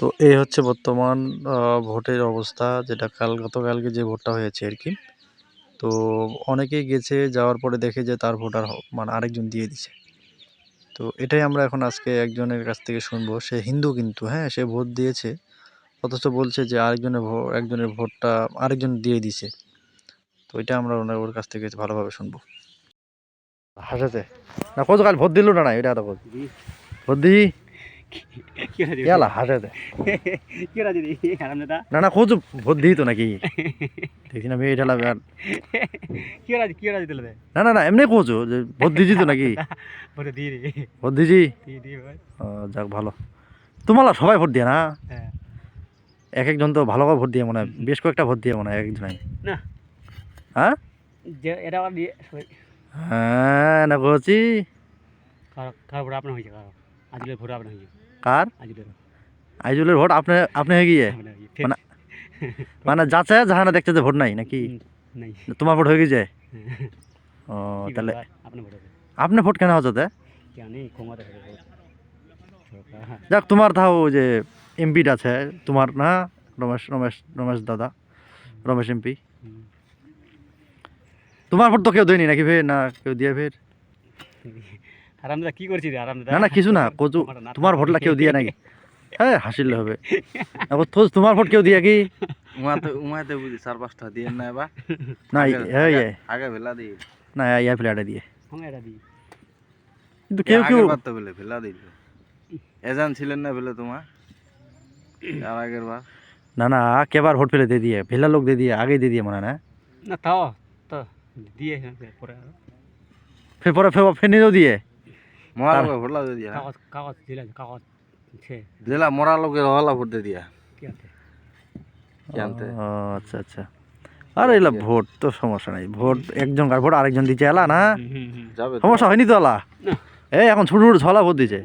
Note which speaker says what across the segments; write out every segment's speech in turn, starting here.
Speaker 1: তো এই হচ্ছে বর্তমান ভোটের অবস্থা যেটা কাল গতকালকে যে ভোটটা হয়েছে আর কি। তো অনেকেই গেছে যাওয়ার পরে দেখে যে তার ভোটার মানে আরেকজন দিয়ে দিছে। তো এটাই আমরা এখন আজকে একজনের কাছ থেকে শুনব। সে হিন্দু কিন্তু হ্যাঁ সে ভোট দিয়েছে। অথচ বলছে যে আরেকজনের একজনের ভোটটা আরেকজন দিয়ে দিছে। তো এটা আমরা ওনার ওর কাছ থেকে ভালোভাবে শুনব। হাসাতে না কত কাল ভোট দিল না না এটা বল। ভোট দি ইয়ালা
Speaker 2: রাজি দি। আরামদাদা
Speaker 1: না না খোঁজ ভোট দিই তো নাকি? দেখছি না মেয়ে
Speaker 2: দিলে
Speaker 1: না না না এমনি খোঁজো ভোট দিছি তো নাকি?
Speaker 2: দি রে
Speaker 1: ভোট দিছি
Speaker 2: দি? দি
Speaker 1: যাক ভালো। তোমালা সবাই ভোট দিয়ে না?
Speaker 2: হ্যাঁ।
Speaker 1: এক একজন তো ভালো করে ভোট দিয়ে মনে হয় বেশ কয়েকটা ভোট দিয়ে মনে হয় একজন
Speaker 2: না।
Speaker 1: হ্যাঁ?
Speaker 2: এটা দিয়ে
Speaker 1: হ্যাঁ না বলছি
Speaker 2: কার কার ভোট আপনার হয়েছে কার। আজকের ভোট আপনার হয়েছে।
Speaker 1: কার? আইজুলের ভোট। আপনি আপনি হয়ে গিয়ে? মানে মানে যাচ্ছে জাহানা দেখছে যে ভোট নাই নাকি? তোমার ভোট হয়ে গিয়েছে? ও তাহলে আপনি ভোট কেন হচ্ছে যাক তোমার তাও যে এমপিটা আছে তোমার না রমেশ রমেশ রমেশ দাদা রমেশ এমপি। তোমার ভোট তো কেউ দেয়নি নাকি ফের? না কেউ দিয়ে ফের?
Speaker 2: কি রে
Speaker 1: না না কিছু না কচু তোমার ভোটলা কেউ দিয়ে নাকি? হ্যাঁ হাসিলে হবে। এখন তো তোমার ভোট কেউ দিয়ে কি?
Speaker 3: উমাতে উমাতে বুঝি চার পাঁচটা দিয়ে না এবার?
Speaker 1: না
Speaker 3: আগে-
Speaker 1: এই
Speaker 3: আগে- আগে ভেলা দিই
Speaker 1: না ইয়া দিয়ে।
Speaker 2: আমি এটা দিই
Speaker 1: কিন্তু কেউ কেউ
Speaker 3: আগের বলে ভেলা দিল। এজান ছিলেন না বলে তোমার? আর আগের বার
Speaker 1: না না কেবার ভোট ফেলে দিয়ে দিয়ে ভেলা লোক দিয়ে দিয়ে আগেই দিয়ে দিয়ে মনে হয় না?
Speaker 2: না তাও তো দিয়ে পরে
Speaker 1: ফের পরে ফের ফের নিজেও দিয়ে।
Speaker 3: মরা
Speaker 1: তার-
Speaker 3: লোকে ভোটলা দিয়ে দিয়া।
Speaker 2: কাগজ কাগজ দিলে কাগজ ছে
Speaker 3: দিলা মরা লোকে হলা ভোট দিয়ে দিয়া?
Speaker 1: ও আচ্ছা আচ্ছা। আর এলা ভোট তো সমস্যা নাই। ভোট একজন কার ভোট আরেকজন দিচ্ছে এলা না। সমস্যা হয়নি তো এলা। এই এখন ছোট ছোট ছলা ভোট দিচ্ছে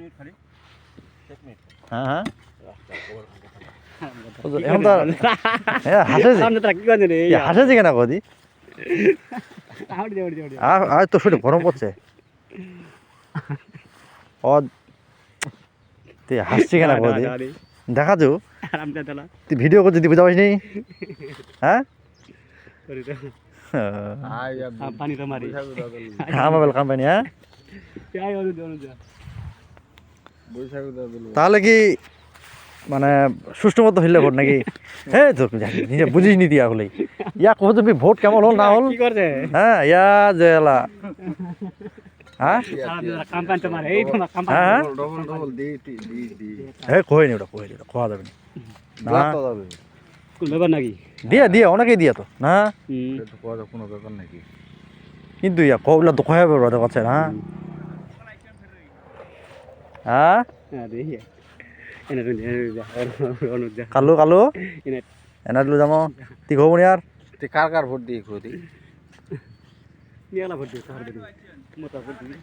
Speaker 1: হ্যাঁ হ্যাঁ। এখন তো এ হাসেছে? কেন কদি আর আর তো শরীরে গরম পড়ছে। ও তুই হাসছি কেন কদি দেখা যাও। তুই ভিডিও করছিস তুই বুঝা পারিস নি হ্যাঁ হ্যাঁ?
Speaker 3: বলি।
Speaker 1: তাহলে কি মানে সুষ্ঠু মতো হইলে ভোট নাকি? হ্যাঁ তো নিজে বুঝিস নি দিয়া হলেই ইয়া তুমি ভোট কেমন হল না হল? হ্যাঁ ইয়া জেলা। খাওয়া যাবে না দিয়ে দিয়ে অনেকেই দিয়ে তো না
Speaker 3: কোনো ব্যাপার নাকি
Speaker 1: কিন্তু ইয়া কবলা তো না হ্যাঁ
Speaker 2: হ্যাঁ
Speaker 1: কালো কালো
Speaker 2: এনে
Speaker 1: এনা দিলো যাম তুই খবর আর
Speaker 3: তুই কার কার ভোট দিয়ে
Speaker 2: নিয়ালা ভোট দিও তাহলে মোটা ভোট দিবি